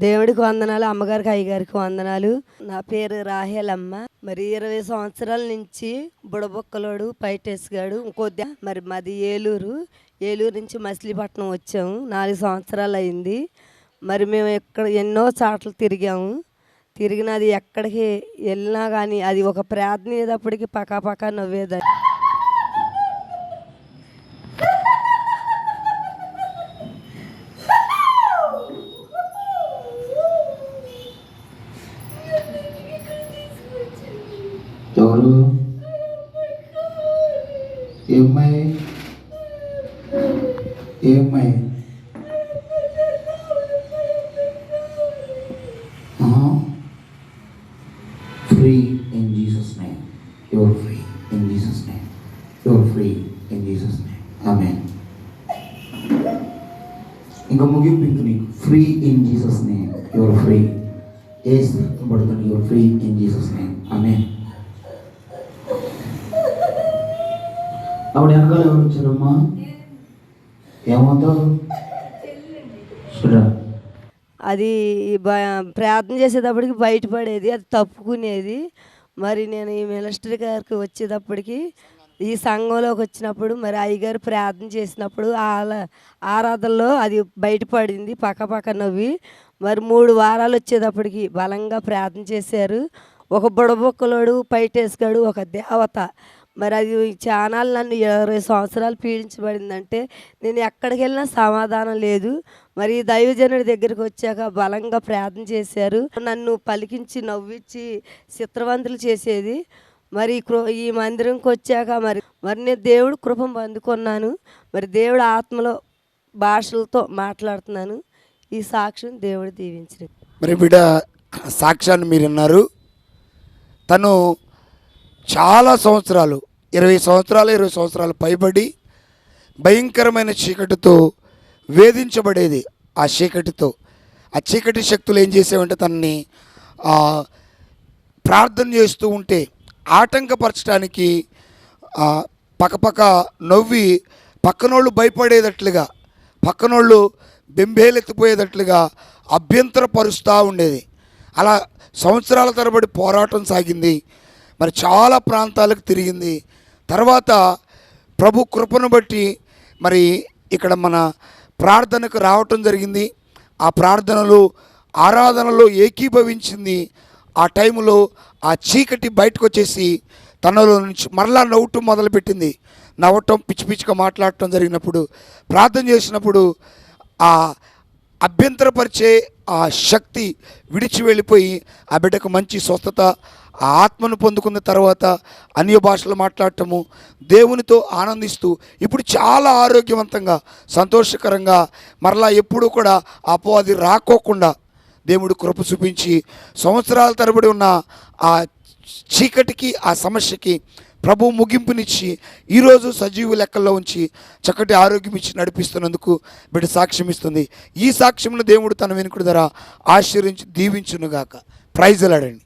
దేవుడికి వందనాలు అమ్మగారికి అయ్యగారికి వందనాలు. నా పేరు రాహేలమ్మ. మరి ఇరవై సంవత్సరాల నుంచి బుడబొక్కలోడు పైటేసుగాడు. ఇంకొద్ది మరి మాది ఏలూరు. ఏలూరు నుంచి మచిలీపట్నం వచ్చాము. నాలుగు సంవత్సరాలు అయింది. మరి మేము ఎక్కడ ఎన్నో చాట్లు తిరిగాము. తిరిగినది ఎక్కడికి వెళ్ళినా కానీ అది ఒక ప్రార్థన అయ్యేటప్పటికి పకా పకా నవ్వేదాన్ని. ఎవరు ఏమ్మాయి ఏమ్మాయి free in Jesus name your free in Jesus name your free in Jesus name ఆమె ఇంకా ముగింపు ఇంక నీకు free in Jesus name your free ఏ పడుతుంది your free in Jesus name ఆమె ఆవిడ వెనకాల ఎవరు వచ్చారమ్మా? ఏమవుతావు? చూడరా అది బ- ప్రార్థన చేసేటప్పటికి బయటపడేది అది తప్పుకునేది. మరి నేను ఈ మినిస్టర్ గారికి వచ్చేటప్పటికి ఈ సంఘంలోకి వచ్చినప్పుడు మరి అయ్యగారు ప్రార్థన చేసినప్పుడు ఆల ఆరాధనలో అది బయటపడింది పక్క పక్క నవ్వి. మరి మూడు వారాలు వచ్చేటప్పటికి బలంగా ప్రార్థన చేశారు. ఒక బుడబొక్కలోడు పైటేసుగాడు ఒక దేవత. మరి అది ఛానల్ నన్ను ఇరవై సంవత్సరాలు పీడించబడిందంటే నేను ఎక్కడికి వెళ్ళినా సమాధానం లేదు. మరి దైవజనుడి దగ్గరికి వచ్చాక బలంగా ప్రార్థన చేశారు. నన్ను పలికించి నవ్వించి చిత్రవంతులు చేసేది. మరి ఈ కృ ఈ మందిరంకి వచ్చాక మరి మరి నేను దేవుడు కృపం పొందుకున్నాను మరి దేవుడు ఆత్మలో భాషలతో మాట్లాడుతున్నాను. ఈ సాక్ష్యం దేవుడు దీవించిన మరి బిడ్డ సాక్ష్యాన్ని మీరు విన్నారు తను చాలా సంవత్సరాలు ఇరవై సంవత్సరాలు ఇరవై సంవత్సరాలు పైబడి భయంకరమైన చీకటితో వేధించబడేది ఆ చీకటితో. ఆ చీకటి శక్తులు ఏం చేసేవంటే తనని ప్రార్థన చేస్తూ ఉంటే ఆటంకపరచడానికి పక్కపక్క నవ్వి పక్కనోళ్ళు భయపడేటట్లుగా పక్కనోళ్ళు బెంబేలెత్తిపోయేటట్లుగా అభ్యంతరపరుస్తూ ఉండేది. అలా సంవత్సరాల తరబడి పోరాటం సాగింది. మరి చాలా ప్రాంతాలకు తిరిగింది. తర్వాత ప్రభు కృపను బట్టి మరి ఇక్కడ మన ప్రార్థనకు రావటం జరిగింది. ఆ ప్రార్థనలు ఆరాధనలో ఏకీభవించింది. ఆ టైంలో ఆ చీకటి బయటకు వచ్చేసి తనలో నుంచి మరలా నవ్వటం మొదలుపెట్టింది. నవ్వటం పిచ్చి పిచ్చిగా మాట్లాడటం జరిగినప్పుడు ప్రార్థన చేసినప్పుడు ఆ అభ్యంతరపరిచే ఆ శక్తి విడిచి వెళ్ళిపోయి ఆ బిడ్డకు మంచి స్వస్థత ఆ ఆత్మను పొందుకున్న తర్వాత అన్య భాషలు మాట్లాడటము దేవునితో ఆనందిస్తూ ఇప్పుడు చాలా ఆరోగ్యవంతంగా సంతోషకరంగా మరలా ఎప్పుడూ కూడా ఆ అపవాది రాకోకుండా దేవుడు కృప చూపించి సంవత్సరాల తరబడి ఉన్న ఆ చీకటికి ఆ సమస్యకి ప్రభు ముగింపునిచ్చి ఈరోజు సజీవు లెక్కల్లో ఉంచి చక్కటి ఆరోగ్యం ఇచ్చి నడిపిస్తున్నందుకు బిడ్డ సాక్ష్యం ఇస్తుంది. ఈ సాక్ష్యంలో దేవుడు తన వెనుకుడు ధర ఆశీర్వించి దీవించునుగాక. ప్రైజ్లాడండి